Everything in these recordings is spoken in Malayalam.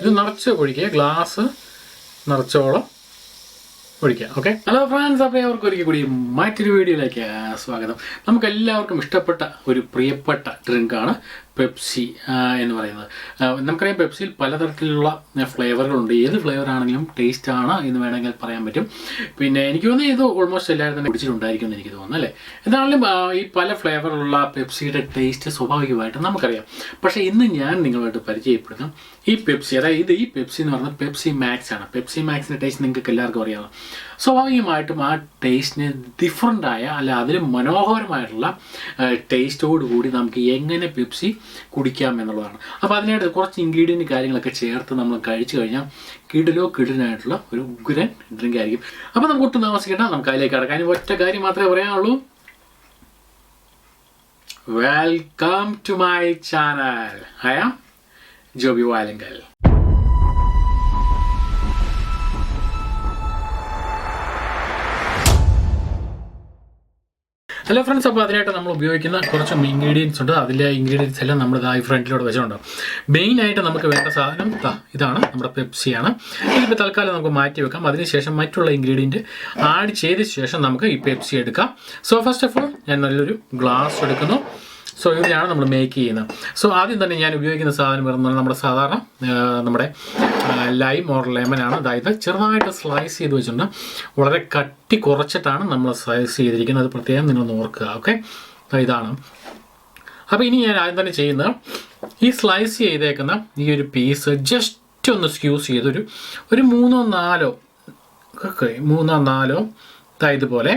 ഇത് നിറച്ച് ഒഴിക്കുക ഗ്ലാസ് നിറച്ചോളം ഒഴിക്കുക ഓക്കെ ഹലോ ഫ്രണ്ട്സ് അപ്പോൾ അവർക്ക് ഒരിക്കൽ കൂടി മറ്റൊരു വീഡിയോയിലേക്ക് സ്വാഗതം. നമുക്ക് എല്ലാവർക്കും ഇഷ്ടപ്പെട്ട ഒരു പ്രിയപ്പെട്ട ഡ്രിങ്കാണ് പെപ്സി എന്ന് പറയുന്നത്. നമുക്കറിയാം പെപ്സിയിൽ പലതരത്തിലുള്ള ഫ്ലേവറുകളുണ്ട്. ഏത് ഫ്ലേവർ ആണെങ്കിലും ടേസ്റ്റ് ആണ് എന്ന് വേണമെങ്കിൽ പറയാൻ പറ്റും. പിന്നെ എനിക്ക് തോന്നുന്നു ഇത് ഓൾമോസ്റ്റ് എല്ലാവരും തന്നെ കുടിച്ചിട്ടുണ്ടായിരിക്കും എന്ന് എനിക്ക് തോന്നുന്നു അല്ലേ? എന്താണെങ്കിലും ഈ പല ഫ്ലേവറുള്ള പെപ്സിയുടെ ടേസ്റ്റ് സ്വാഭാവികമായിട്ടും നമുക്കറിയാം. പക്ഷേ ഇന്ന് ഞാൻ നിങ്ങളുമായിട്ട് പരിചയപ്പെടുത്തും ഈ പെപ്സി അതായത് ഇത് ഈ പെപ്സി എന്ന് പറയുന്നത് പെപ്സി മാക്സ് ആണ്. പെപ്സി മാക്സിന്റെ ടേസ്റ്റ് നിങ്ങൾക്ക് എല്ലാവർക്കും അറിയാം സ്വാഭാവികമായിട്ടും ആ ടേസ്റ്റിന് ഡിഫറന്റായ അല്ല അതിലും മനോഹരമായിട്ടുള്ള ടേസ്റ്റോട് കൂടി നമുക്ക് എങ്ങനെ പെപ്സി കുടിക്കാം എന്നുള്ളതാണ്. അപ്പോൾ അതിനായിട്ട് കുറച്ച് ഇൻഗ്രീഡിയന്റ് കാര്യങ്ങളൊക്കെ ചേർത്ത് നമ്മൾ കഴിച്ചു കഴിഞ്ഞാൽ കിടിലോ കിടിലായിട്ടുള്ള ഒരു ഉഗ്രൻ ഡ്രിങ്ക് ആയിരിക്കും. അപ്പോൾ നമുക്ക് ഒട്ടും താമസിക്കേണ്ട നമുക്ക് അതിലേക്ക് കടക്കാൻ ഒറ്റ കാര്യം മാത്രമേ പറയാനുള്ളൂ. Welcome to my channel am Joby Valankal. Hello friends അപ്പോൾ അതിനായിട്ട് നമ്മൾ ഉപയോഗിക്കുന്ന കുറച്ച് ഇൻഗ്രീഡിയൻസ് ഉണ്ട്. അതിലെ ഇൻഗ്രീഡിയൻസ് എല്ലാം നമ്മൾ ഈ ഫ്രണ്ടിലൂടെ വെച്ചിട്ടുണ്ട്. മെയിനായിട്ട് നമുക്ക് വേണ്ട സാധനം ഇതാണ് നമ്മുടെ പെപ്സിയാണ്. ഇതിപ്പോൾ തൽക്കാലം നമുക്ക് മാറ്റി വെക്കാം. അതിനുശേഷം മറ്റുള്ള ഇൻഗ്രീഡിയന്റ് ആഡ് ചെയ്ത ശേഷം നമുക്ക് ഈ പെപ്സി എടുക്കാം. സോ ഫസ്റ്റ് ഓഫ് ഓൾ ഞാൻ നല്ലൊരു ഗ്ലാസ് എടുക്കുന്നു. സോ ഇവിടെയാണ് നമ്മൾ മേക്ക് ചെയ്യുന്നത്. സോ ആദ്യം തന്നെ ഞാൻ ഉപയോഗിക്കുന്ന സാധനം വരുന്നത് നമ്മുടെ സാധാരണ നമ്മുടെ ലൈം ഓർ ലെമൺ ആണ്. അതായത് ചെറുതായിട്ട് സ്ലൈസ് ചെയ്ത് വെച്ചിട്ടുണ്ട്. വളരെ കട്ടി കുറച്ചിട്ടാണ് നമ്മൾ സ്ലൈസ് ചെയ്തിരിക്കുന്നത്. അത് പ്രത്യേകം നിങ്ങളൊന്ന് ഓർക്കുക ഓക്കെ ഇതാണ്. അപ്പോൾ ഇനി ഞാൻ ആദ്യം തന്നെ ചെയ്യുന്നത് ഈ സ്ലൈസ് ചെയ്തേക്കുന്ന ഈ ഒരു പീസ് ജസ്റ്റ് ഒന്ന് സ്ക്യൂസ് ചെയ്തൊരു ഒരു മൂന്നോ നാലോ ഓക്കെ മൂന്നോ നാലോ ഇതായതുപോലെ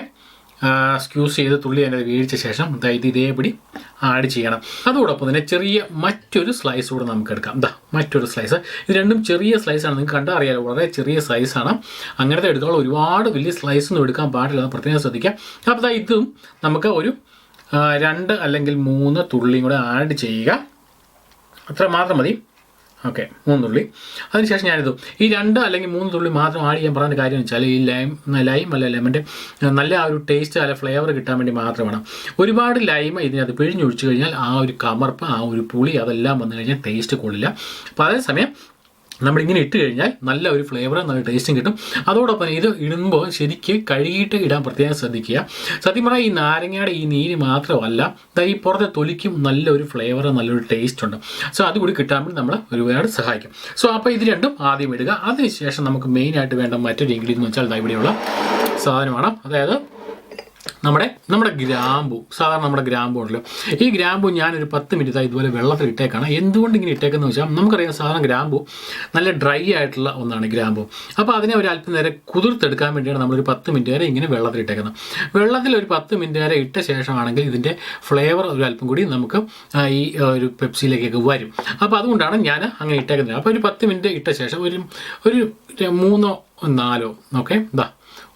സ്ക്യൂസ് ചെയ്ത് തുള്ളി അതിന്റെ വീഴ്ച ശേഷം ഇത് ഇതേപടി ആഡ് ചെയ്യണം. അതോടൊപ്പം തന്നെ ചെറിയ മറ്റൊരു സ്ലൈസ് കൂടെ നമുക്ക് എടുക്കാം. ദാ മറ്റൊരു സ്ലൈസ് ഇത് രണ്ടും ചെറിയ സ്ലൈസാണ് നിങ്ങൾക്ക് കണ്ടാൽ അറിയാലോ വളരെ ചെറിയ സൈസാണ് അങ്ങനത്തെ എടുക്കാനുള്ള ഒരുപാട് വലിയ സ്ലൈസ് ഒന്നും എടുക്കാൻ പാടില്ല പ്രത്യേകം ശ്രദ്ധിക്കാം. അപ്പോൾ ഇതും നമുക്ക് ഒരു രണ്ട് അല്ലെങ്കിൽ മൂന്ന് തുള്ളിയും കൂടെ ആഡ് ചെയ്യുക. അത്ര മാത്രം മതി. ഓക്കെ മൂന്ന് തുള്ളി അതിനുശേഷം ഞാനിത്. ഈ രണ്ട് അല്ലെങ്കിൽ മൂന്ന് തുള്ളി മാത്രം ആഡ് ചെയ്യാൻ പറഞ്ഞ കാര്യം വെച്ചാൽ ഈ ലൈം ലൈം അല്ല ലെമന്റെ നല്ല ആ ഒരു ടേസ്റ്റ് അല്ല ഫ്ലേവർ കിട്ടാൻ വേണ്ടി മാത്രമാണ് ഒരുപാട് ലൈം ഇതിനകത്ത് പിഴിഞ്ഞൊഴിച്ച് കഴിഞ്ഞാൽ ആ ഒരു കമർപ്പ് ആ ഒരു പുളി അതെല്ലാം വന്നു കഴിഞ്ഞാൽ ടേസ്റ്റ് കൊള്ളില്ല. അപ്പോൾ അതേസമയം നമ്മളിങ്ങനെ ഇട്ട് കഴിഞ്ഞാൽ നല്ല ഒരു ഫ്ലേവറും നല്ല ടേസ്റ്റും കിട്ടും. അതോടൊപ്പം ഇത് ഇടുമ്പോൾ ശരിക്ക് കഴുകിയിട്ട് ഇടാൻ പ്രത്യേകം ശ്രദ്ധിക്കുക. സത്യം പറഞ്ഞാൽ ഈ നാരങ്ങയുടെ ഈ നീര് മാത്രമല്ല ഈ പുറത്തെ തൊലിക്കും നല്ലൊരു ഫ്ലേവർ നല്ലൊരു ടേസ്റ്റ് ഉണ്ട്. സോ അതുകൂടി കിട്ടാൻ വേണ്ടി നമ്മൾ ഒരുപാട് സഹായിക്കും. സോ അപ്പോൾ ഇത് രണ്ടും ആദ്യം ഇടുക. അതിനുശേഷം നമുക്ക് മെയിനായിട്ട് വേണ്ട മറ്റൊരു ഇൻഗ്രീഡിയൻ എന്ന് വെച്ചാൽ ഇവിടെയുള്ള സാധനമാണ്. അതായത് നമ്മുടെ നമ്മുടെ ഗ്രാമ്പു സാധാരണ നമ്മുടെ ഗ്രാമ്പു ഉണ്ടല്ലോ. ഈ ഗ്രാമ്പു ഞാനൊരു പത്ത് മിനിറ്റ് ഇതുപോലെ വെള്ളത്തിൽ ഇട്ടേക്കാണ്. എന്തുകൊണ്ട് ഇങ്ങനെ ഇട്ടേക്കെന്ന് വെച്ചാൽ നമുക്കറിയാം സാധാരണ ഗ്രാമ്പു നല്ല ഡ്രൈ ആയിട്ടുള്ള ഒന്നാണ് ഗ്രാമ്പു. അപ്പോൾ അതിനെ ഒരു അല്പം നേരെ കുതിർത്തെടുക്കാൻ വേണ്ടിയാണ് നമ്മളൊരു പത്ത് മിനിറ്റ് വരെ ഇങ്ങനെ വെള്ളത്തിൽ ഇട്ടേക്കുന്നത്. വെള്ളത്തിൽ ഒരു പത്ത് മിനിറ്റ് വരെ ഇട്ട ശേഷമാണെങ്കിൽ ഇതിന്റെ ഫ്ലേവർ ഒരു അല്പം കൂടി നമുക്ക് ഈ ഒരു പെപ്സിയിലേക്കൊക്കെ വരും. അപ്പോൾ അതുകൊണ്ടാണ് ഞാൻ അങ്ങനെ ഇട്ടേക്കുന്നത്. അപ്പോൾ ഒരു പത്ത് മിനിറ്റ് ഇട്ട ശേഷം ഒരു ഒരു മൂന്നോ നാലോ ഓക്കെ ഇതാ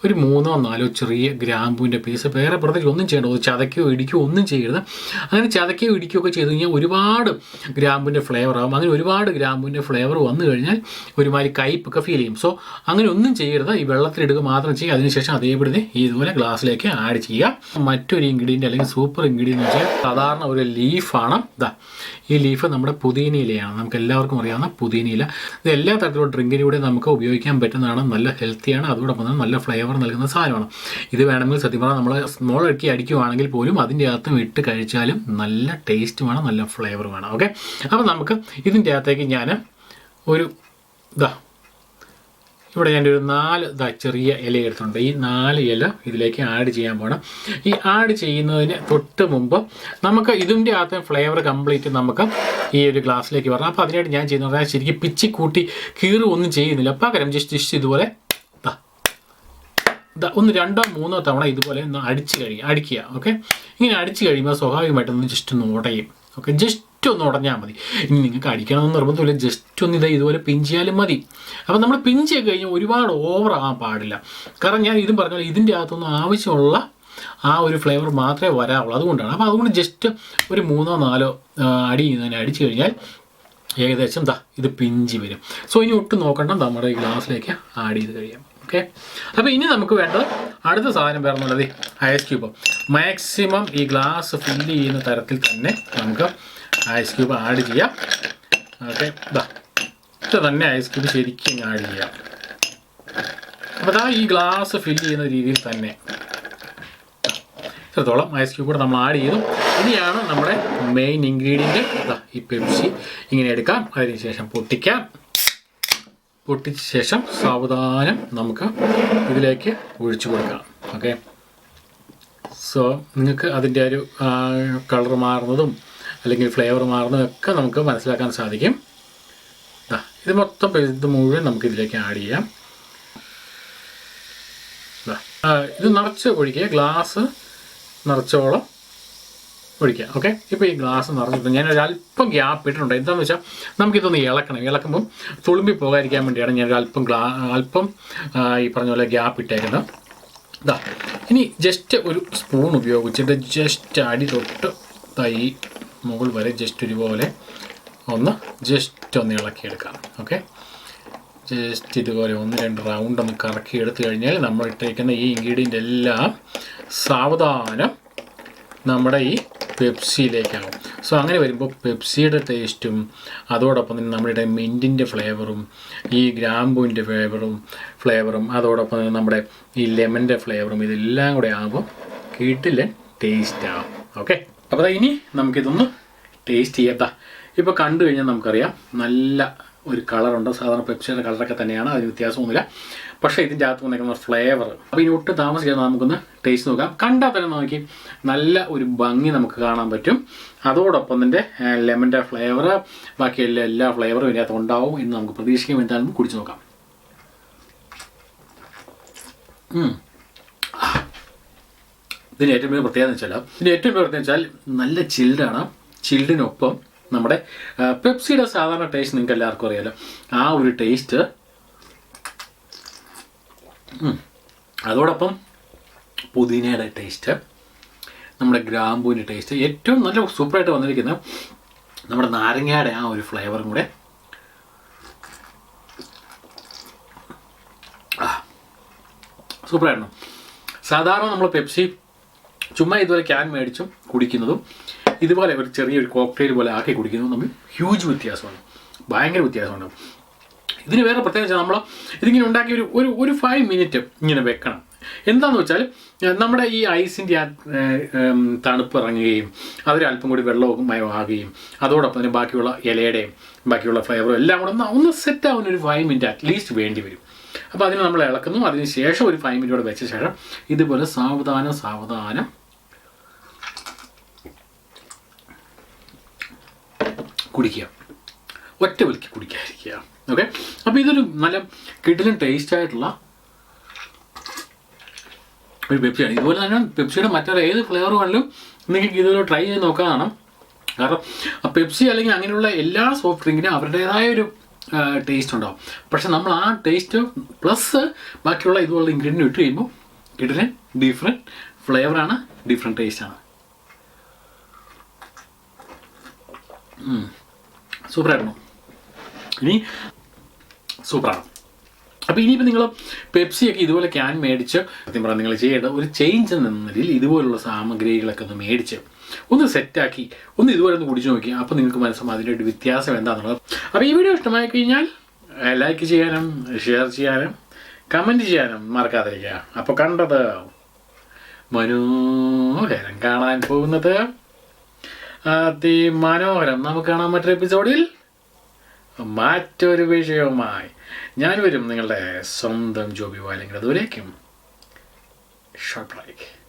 ഒരു മൂന്നോ നാലോ ചെറിയ ഗ്രാമ്പൂവിന്റെ പീസ് വേറെ പ്രത്യേകിച്ച് ഒന്നും ചെയ്യേണ്ട ഒന്ന് ഇടിക്കോ ഒന്നും ചെയ്യരുത്. അങ്ങനെ ചതയ്ക്കുകയോ ഇടിക്കുകയോ ഒക്കെ ചെയ്ത് കഴിഞ്ഞാൽ ഒരുപാട് ഗ്രാമ്പൂവിന്റെ ഫ്ലേവർ ആകും അങ്ങനെ ഒരുപാട് ഗ്രാമ്പൂവിന്റെ ഫ്ലേവർ വന്നു കഴിഞ്ഞാൽ ഒരുമാതിരി കയ്പൊക്കെ ഫീൽ ചെയ്യും. സോ അങ്ങനെ ഒന്നും ചെയ്യരുത്. ഈ വെള്ളത്തിലിടുക മാത്രം ചെയ്യുക. അതിനുശേഷം അതേപടി ഇതുപോലെ ഗ്ലാസ്സിലേക്ക് ആഡ് ചെയ്യുക. മറ്റൊരു ഇൻഗ്രീഡിയന്റ് അല്ലെങ്കിൽ സൂപ്പർ ഇൻഗ്രീഡിയന്റ് വെച്ചാൽ സാധാരണ ഒരു ലീഫാണ് ഇതാ ഈ ലീഫ് നമ്മുടെ പുതിയനയിലയാണ് നമുക്ക് എല്ലാവർക്കും അറിയാവുന്ന പുതിയനയില ഇത് എല്ലാ തരത്തിലുള്ള ഡ്രിങ്കിലൂടെ നമുക്ക് ഉപയോഗിക്കാൻ പറ്റുന്നതാണ്. നല്ല ഹെൽത്തിയാണ് അതോടൊപ്പം തന്നെ നല്ല ഫ്ലേവർ നൽകുന്ന സാധനമാണ്. ഇത് വേണമെങ്കിൽ സത്യം നമ്മൾ സ്മോൾ ഇറക്കി അടിക്കുവാണെങ്കിൽ പോലും അതിന്റെ അകത്തും ഇട്ട് കഴിച്ചാലും നല്ല ടേസ്റ്റ് വേണം നല്ല ഫ്ലേവർ വേണം. ഓക്കെ അപ്പോൾ നമുക്ക് ഇതിന്റെ അകത്തേക്ക് ഞാൻ ഒരു ഇതാ ഇവിടെ ഞാൻ ഒരു നാല് ചെറിയ ഇല എടുത്തിട്ടുണ്ട്. ഈ നാല് ഇല ഇതിലേക്ക് ആഡ് ചെയ്യാൻ പോകണം ഈ ആഡ് ചെയ്യുന്നതിന് തൊട്ട് മുമ്പ് നമുക്ക് ഇതിന്റെ അകത്തെ ഫ്ലേവർ കംപ്ലീറ്റ് നമുക്ക് ഈ ഒരു ഗ്ലാസ്സിലേക്ക് വരണം. അപ്പോൾ അതിനായിട്ട് ഞാൻ ചെയ്യുന്നത് ശരിക്കും പിച്ചി കൂട്ടി കീറും ഒന്നും ചെയ്യുന്നില്ല. പകരം ജസ്റ്റ് ജസ്റ്റ് ഇതുപോലെ ഒന്ന് രണ്ടോ മൂന്നോ തവണ ഇതുപോലെ ഒന്ന് അടിച്ച് കഴിയുക അടിക്കുക ഓക്കെ ഇങ്ങനെ അടിച്ച് കഴിയുമ്പോൾ സ്വാഭാവികമായിട്ടൊന്ന് ജസ്റ്റ് ഒന്ന് ഉടയും ഓക്കെ ജസ്റ്റ് ഒന്ന് ഉടഞ്ഞാൽ മതി. ഇനി നിങ്ങൾക്ക് അടിക്കണമെന്ന് നിർബന്ധമില്ല ജസ്റ്റ് ഒന്ന് ഇതാ ഇതുപോലെ പിഞ്ചിയാലും മതി. അപ്പം നമ്മൾ പിഞ്ചിയൊക്കെ കഴിഞ്ഞാൽ ഒരുപാട് ഓവർ ആവാൻ പാടില്ല. കാരണം ഞാൻ ഇതും പറഞ്ഞാൽ ഇതിന്റെ അകത്തൊന്നും ആവശ്യമുള്ള ആ ഒരു ഫ്ലേവർ മാത്രമേ വരാവുള്ളൂ. അതുകൊണ്ടാണ്. അപ്പോൾ അതുകൊണ്ട് ജസ്റ്റ് ഒരു മൂന്നോ നാലോ അടി തന്നെ അടിച്ചു കഴിഞ്ഞാൽ ഏകദേശം ദാ ഇത് പിഞ്ചി വരും. സോ ഇനി ഒട്ടും നോക്കണ്ട. നമ്മുടെ ഈ ഗ്ലാസ്സിലേക്ക് ആഡ് ചെയ്ത് കഴിയാം. ഓക്കെ അപ്പോൾ ഇനി നമുക്ക് വേണ്ടത് അടുത്ത സാധനം വേറെന്നുള്ളത് ഐസ് ക്യൂബ് മാക്സിമം ഈ ഗ്ലാസ് ഫില്ല് ചെയ്യുന്ന തരത്തിൽ തന്നെ നമുക്ക് ഐസ് ക്യൂബ് ആഡ് ചെയ്യാം. ഓക്കെ ഇത് തന്നെ ഐസ് ക്യൂബ് ശരിക്കും ആഡ് ചെയ്യാം. അപ്പോൾ അതാ ഈ ഗ്ലാസ് ഫില്ല് ചെയ്യുന്ന രീതിയിൽ തന്നെ. ഇത്രത്തോളം ഐസ് ക്യൂബ് കൂടെ നമ്മൾ ആഡ് ചെയ്തു. ഇനിയാണ് നമ്മുടെ മെയിൻ ഇൻഗ്രീഡിയന്റ് ഈ പെപ്സി ഇങ്ങനെ എടുക്കാം. അതിനുശേഷം പൊട്ടിക്കാം. പൊട്ടിച്ച ശേഷം സാവധാനം നമുക്ക് ഇതിലേക്ക് ഒഴിച്ചു കൊടുക്കാം ഓക്കെ സോ നിങ്ങൾക്ക് അതിന്റെ ഒരു കളർ മാറുന്നതും അല്ലെങ്കിൽ ഫ്ലേവർ മാറുന്നതും ഒക്കെ നമുക്ക് മനസ്സിലാക്കാൻ സാധിക്കും. ഇത് മൊത്തം ഇത് മുഴുവൻ നമുക്ക് ഇതിലേക്ക് ആഡ് ചെയ്യാം. ഇത് നിറച്ച് ഒഴിക്കുക. ഗ്ലാസ് നിറച്ചോളം ഒഴിക്കുക ഓക്കെ ഇപ്പോൾ ഈ ഗ്ലാസ് നിറഞ്ഞിട്ട് ഞാൻ ഒരു അല്പം ഗ്യാപ്പ് ഇട്ടിട്ടുണ്ട്. എന്താണെന്ന് വെച്ചാൽ നമുക്കിതൊന്ന് ഇളക്കണം. ഇളക്കുമ്പം തുളുമ്പി പോകാതിരിക്കാൻ വേണ്ടിയാണ് ഞാൻ അല്പം ഗ്ലാ അല്പം ഈ പറഞ്ഞ പോലെ ഗ്യാപ്പ് ഇട്ടേക്കുന്നത്. ഇതാ ഇനി ജസ്റ്റ് ഒരു സ്പൂൺ ഉപയോഗിച്ചിട്ട് ജസ്റ്റ് അടി തൊട്ട് തൈ മുകൾ വരെ ജസ്റ്റ് ഒരുപോലെ ഒന്ന് ജസ്റ്റ് ഒന്ന് ഇളക്കിയെടുക്കാം. ഓക്കെ ജസ്റ്റ് ഇതുപോലെ ഒന്ന് രണ്ട് റൗണ്ട് ഒന്ന് കറക്കി എടുത്തു കഴിഞ്ഞാൽ നമ്മൾ ഇട്ടേക്കുന്ന ഈ ഇൻഗ്രീഡിയന്റ് എല്ലാം സാവധാനം നമ്മുടെ ഈ പെപ്സിയിലേക്കാവും. സോ അങ്ങനെ വരുമ്പോൾ പെപ്സിയുടെ ടേസ്റ്റും അതോടൊപ്പം തന്നെ നമ്മുടെ മിന്റിന്റെ ഫ്ലേവറും ഈ ഗ്രാമ്പൂവിന്റെ ഫ്ലേവറും ഫ്ലേവറും അതോടൊപ്പം തന്നെ നമ്മുടെ ഈ ലെമന്റെ ഫ്ലേവറും ഇതെല്ലാം കൂടെ ആകുമ്പോൾ കിട്ടില്ല ടേസ്റ്റാകും ഓക്കെ അപ്പോൾ ഇനി നമുക്കിതൊന്ന് ടേസ്റ്റ് ചെയ്യാത്ത ഇപ്പോൾ കണ്ടു കഴിഞ്ഞാൽ നമുക്കറിയാം നല്ല ഒരു കളറുണ്ട് സാധാരണ പെപ്സിയുടെ കളറൊക്കെ തന്നെയാണ്. അതിന് വ്യത്യാസമൊന്നുമില്ല. പക്ഷേ ഇതിന്റെ അകത്ത് വന്നേക്കുന്ന ഫ്ലേവർ അപ്പോൾ ഇനി ഒട്ടും താമസിക്കാതെ നമുക്കൊന്ന് ടേസ്റ്റ് നോക്കാം. കണ്ടാൽ തന്നെ നോക്കി നല്ല ഒരു ഭംഗി നമുക്ക് കാണാൻ പറ്റും. അതോടൊപ്പം തന്നെ ലെമന്റെ ഫ്ലേവർ ബാക്കി എല്ലാ ഫ്ലേവറും ഇതിനകത്ത് ഉണ്ടാവും എന്ന് നമുക്ക് പ്രതീക്ഷിക്കാൻ എന്താണെന്ന് കുടിച്ച് നോക്കാം. ഇതിന് ഏറ്റവും വലിയ പ്രത്യേകത എന്ന് വെച്ചാൽ ഇതിന് ഏറ്റവും വലിയ പ്രത്യേകത വെച്ചാൽ നല്ല ചിൽഡാണ് ചിൽഡിനൊപ്പം നമ്മുടെ പെപ്സിയുടെ സാധാരണ ടേസ്റ്റ് നിങ്ങൾക്ക് എല്ലാവർക്കും അറിയാലോ. ആ ഒരു ടേസ്റ്റ്. അതോടൊപ്പം പുതിനയുടെ ടേസ്റ്റ് നമ്മുടെ ഗ്രാമ്പൂവിന്റെ ടേസ്റ്റ് ഏറ്റവും നല്ല സൂപ്പറായിട്ട് വന്നിരിക്കുന്ന നമ്മുടെ നാരങ്ങയുടെ ആ ഒരു ഫ്ലേവറും കൂടെ. സൂപ്പറായിരുന്നു സാധാരണ നമ്മൾ പെപ്സി ചുമ്മാ ഇതുപോലെ ക്യാൻ മേടിച്ചും കുടിക്കുന്നതും ഇതുപോലെ ഒരു ചെറിയൊരു കോക്ടെയിൽ പോലെ ആക്കി കുടിക്കുന്നതും തമ്മിൽ ഹ്യൂജ് വ്യത്യാസമാണ്. ഭയങ്കര വ്യത്യാസമാണ്. ഇതിന് വേറെ പ്രത്യേകിച്ച് നമ്മൾ ഇതിങ്ങനെ ഉണ്ടാക്കി ഒരു ഒരു ഒരു ഫൈവ് മിനിറ്റ് ഇങ്ങനെ വെക്കണം. എന്താണെന്ന് വെച്ചാൽ നമ്മുടെ ഈ ഐസിന്റെ ആ തണുപ്പ് ഇറങ്ങുകയും അതൊരല്പം കൂടി വെള്ളവും മയമാകുകയും അതോടൊപ്പം തന്നെ ബാക്കിയുള്ള ഇലയുടെയും ബാക്കിയുള്ള ഫ്ലേവറും എല്ലാം കൂടെ ഒന്ന് ഒന്ന് സെറ്റ് ആവുന്ന ഒരു ഫൈവ് മിനിറ്റ് അറ്റ്ലീസ്റ്റ് വേണ്ടി വരും. അപ്പോൾ അതിന് നമ്മൾ ഇളക്കുന്നു. അതിന് ശേഷം ഒരു ഫൈവ് മിനിറ്റ് കൂടെ വെച്ച ശേഷം ഇതുപോലെ സാവധാനം സാവധാനം കുടിക്കുക. ഒറ്റ വലിക്ക് കുടിക്കാതിരിക്കുക. ഓക്കെ അപ്പോൾ ഇതൊരു നല്ല കിടിലൻ ടേസ്റ്റ് ആയിട്ടുള്ള ഒരു പെപ്സിയാണ് ഇതുപോലെ തന്നെ പെപ്സിയുടെ മറ്റൊരു ഏത് ഫ്ലേവർ വേണമെങ്കിലും നിങ്ങൾക്ക് ഇതുപോലെ ട്രൈ ചെയ്ത് നോക്കാനാണ് കാരണം പെപ്സി അല്ലെങ്കിൽ അങ്ങനെയുള്ള എല്ലാ സോഫ്റ്റ് ഡ്രിങ്കിനും അവരുടേതായ ഒരു ടേസ്റ്റ് ഉണ്ടാവും. പക്ഷെ നമ്മൾ ആ ടേസ്റ്റ് പ്ലസ് ബാക്കിയുള്ള ഇതുപോലുള്ള ഇൻഗ്രീഡിയന്റ് ഇട്ട് കഴിയുമ്പോൾ കിടിലൻ ഡിഫറെന്റ് ഫ്ലേവറാണ് ഡിഫറെന്റ് ടേസ്റ്റാണ് സൂപ്പറായിരുന്നു. ഇനി സൂപ്പറാണ്. അപ്പോൾ ഇനിയിപ്പോൾ നിങ്ങൾ പെപ്സിയൊക്കെ ഇതുപോലെ ക്യാൻ മേടിച്ച് സത്യം പറഞ്ഞാൽ നിങ്ങൾ ചെയ്യേണ്ട ഒരു ചേഞ്ച് എന്ന നിലയിൽ ഇതുപോലുള്ള സാമഗ്രികളൊക്കെ ഒന്ന് മേടിച്ച് ഒന്ന് സെറ്റാക്കി ഒന്ന് ഇതുപോലെ ഒന്ന് കുടിച്ച് നോക്കി. അപ്പോൾ നിങ്ങൾക്ക് മനസ്സും അതിന്റെ ഒരു വ്യത്യാസം എന്താണെന്നുള്ളത് അപ്പോൾ ഈ വീഡിയോ ഇഷ്ടമായി കഴിഞ്ഞാൽ ലൈക്ക് ചെയ്യാനും ഷെയർ ചെയ്യാനും കമന്റ് ചെയ്യാനും മറക്കാതിരിക്കുക. അപ്പോൾ കണ്ടത് മനോഹരം കാണാൻ പോകുന്നത്. അതിമനോഹരം നമുക്ക് കാണാൻ മറ്റൊരു എപ്പിസോഡിൽ മറ്റൊരു വിഷയവുമായി ഞാൻ വരും നിങ്ങളുടെ സ്വന്തം ജോബി വാലെങ്കിൽ അതുവരേക്കും ഷോർട്ട് ബ്രേക്ക്.